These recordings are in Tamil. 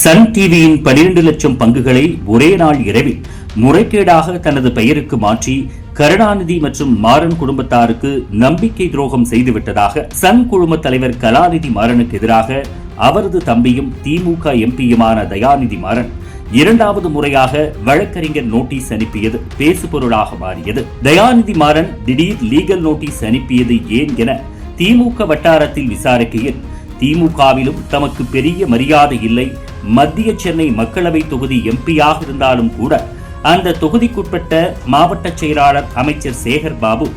சன் டிவியின் 12 லட்சம் பங்குகளை ஒரே நாள் இரவில் முறைகேடாக தனது பெயருக்கு மாற்றி கருணாநிதி மற்றும் மாறன் குடும்பத்தாருக்கு நம்பிக்கை துரோகம் செய்துவிட்டதாக சன் குழும தலைவர் கலாநிதி மாறனுக்கு எதிராக அவரது தம்பியும் திமுக எம்பியுமான தயாநிதி மாறன் இரண்டாவது முறையாக வழக்கறிஞர் நோட்டீஸ் அனுப்பியது பேசுபொருளாக மாறியது. தயாநிதி மாறன் திடீர் லீகல் நோட்டீஸ் அனுப்பியது ஏன் என திமுக வட்டாரத்தில் விசாரிக்கையில் திமுகவிலும் தமக்கு பெரிய மரியாதை இல்லை மத்திய சென்னை மக்களவை தொகுதி எம்பியாக இருந்தாலும் கூட அந்த தொகுதிக்குட்பட்ட மாவட்ட செயலாளர் அமைச்சர் சேகர் பாபு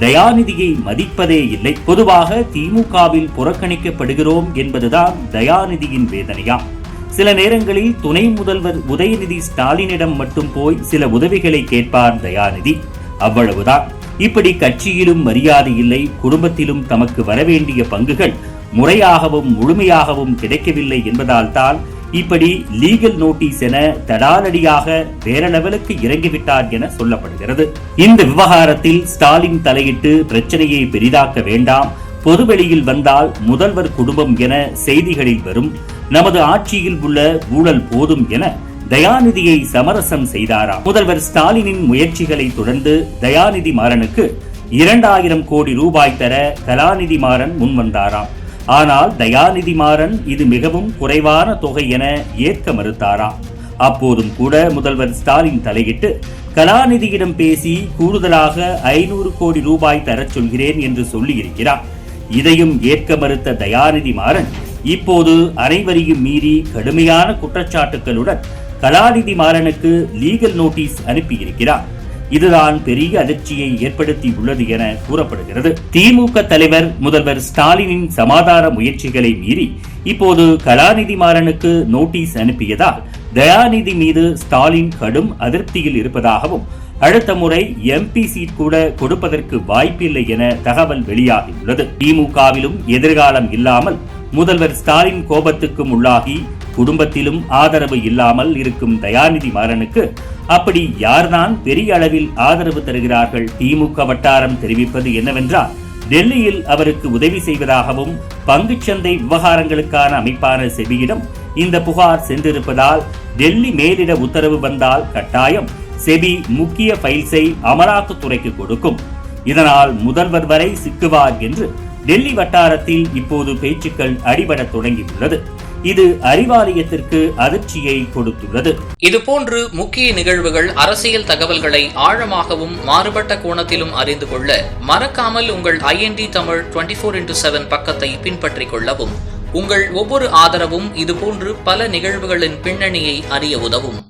தயாநிதியை மதிப்பதே இல்லை. பொதுவாக திமுகவில் புறக்கணிக்கப்படுகிறோம் என்பதுதான் தயாநிதியின் வேதனையாம் சில நேரங்களில் துணை முதல்வர் உதயநிதி ஸ்டாலினிடம் மட்டும் போய் சில உதவிகளை கேட்பார் தயாநிதி. அவ்வளவுதான். இப்படி கட்சியிலும் மரியாதை இல்லை குடும்பத்திலும் தமக்கு வரவேண்டிய பங்குகள் முறையாகவும் முழுமையாகவும் கிடைக்கவில்லை என்பதால் தான் இப்படி லீகல் நோட்டீஸ் என தடாலடியாக வேற லெவலுக்கு இறங்கிவிட்டார் என சொல்லப்படுகிறது. இந்த விவகாரத்தில் ஸ்டாலின் தலையிட்டு பிரச்சனையை பெரிதாக்க வேண்டாம். பொதுவெளியில் வந்தால் முதல்வர் குடும்பம் என செய்திகளில் வரும். நமது ஆட்சியில் உள்ள ஊழல் போதும் என தயாநிதியை சமரசம் செய்தாராம். முதல்வர் ஸ்டாலினின் முயற்சிகளை தொடர்ந்து தயாநிதி மாறனுக்கு இரண்டாயிரம் கோடி ரூபாய் தர கலாநிதி மாறன் முன்வந்தாராம். ஆனால் தயாநிதி மாறன் இது மிகவும் குறைவான தொகை என ஏற்க மறுத்தாராம் அப்போதும் கூட முதல்வர் ஸ்டாலின் தலையிட்டு கலாநிதியிடம் பேசி கூடுதலாக ஐநூறு கோடி ரூபாய் தரச் சொல்கிறேன் என்று சொல்லியிருக்கிறார். இதையும் ஏற்க மறுத்த தயாநிதி மாறன் இப்போது அனைவரையும் மீறி கடுமையான குற்றச்சாட்டுகளுடன் கலாநிதி மாறனுக்கு லீகல் நோட்டீஸ் அனுப்பியிருக்கிறார். இதுதான் பெரிய அதிர்ச்சியை ஏற்படுத்தி உள்ளது என கூறப்படுகிறது. திமுக தலைவர் முதல்வர் ஸ்டாலினின் சமாதான முயற்சிகளை மீறி இப்போது கலாநிதி மாறனுக்கு நோட்டீஸ் அனுப்பியதால் தயாநிதி மீது ஸ்டாலின் கடும் அதிருப்தியில் இருப்பதாகவும் அடுத்த முறை எம்பி சீட் கூட கொடுப்பதற்கு வாய்ப்பில்லை என தகவல் வெளியாகியுள்ளது. திமுகவிலும் எதிர்காலம் இல்லாமல் முதல்வர் ஸ்டாலின் கோபத்துக்கும் உள்ளாகி குடும்பத்திலும் ஆதரவு இல்லாமல் இருக்கும் தயாநிதி மாறனுக்கு அப்படி யார்தான் பெரிய அளவில் ஆதரவு தருகிறார்கள்? திமுக வட்டாரம் தெரிவிப்பது என்னவென்றால் டெல்லியில் அவருக்கு உதவி செய்வதாகவும் பங்குச்சந்தை விவகாரங்களுக்கான அமைப்பான செபியிடம் இந்த புகார் சென்றிருப்பதால் டெல்லி மேலிட உத்தரவு வந்தால் கட்டாயம் செபி முக்கிய ஃபைல்ஸை அமலாக்கத்துறைக்கு கொடுக்கும். இதனால் முதல்வர் வரை சிக்குவார் என்று டெல்லி வட்டாரத்தில் இப்போது பேச்சுக்கள் அடிபடத் தொடங்கியுள்ளது. இது அறிவாலயத்திற்கு அதிர்ச்சியை கொடுத்துள்ளது. இதுபோன்று முக்கிய நிகழ்வுகள் அரசியல் தகவல்களை ஆழமாகவும் மாறுபட்ட கோணத்திலும் அறிந்து கொள்ள மறக்காமல் உங்கள் IND Tamil twenty four into seven பக்கத்தை பின்பற்றிக் கொள்ளவும் உங்கள் ஒவ்வொரு ஆதரவும் இதுபோன்று பல நிகழ்வுகளின் பின்னணியை அறிய உதவும்.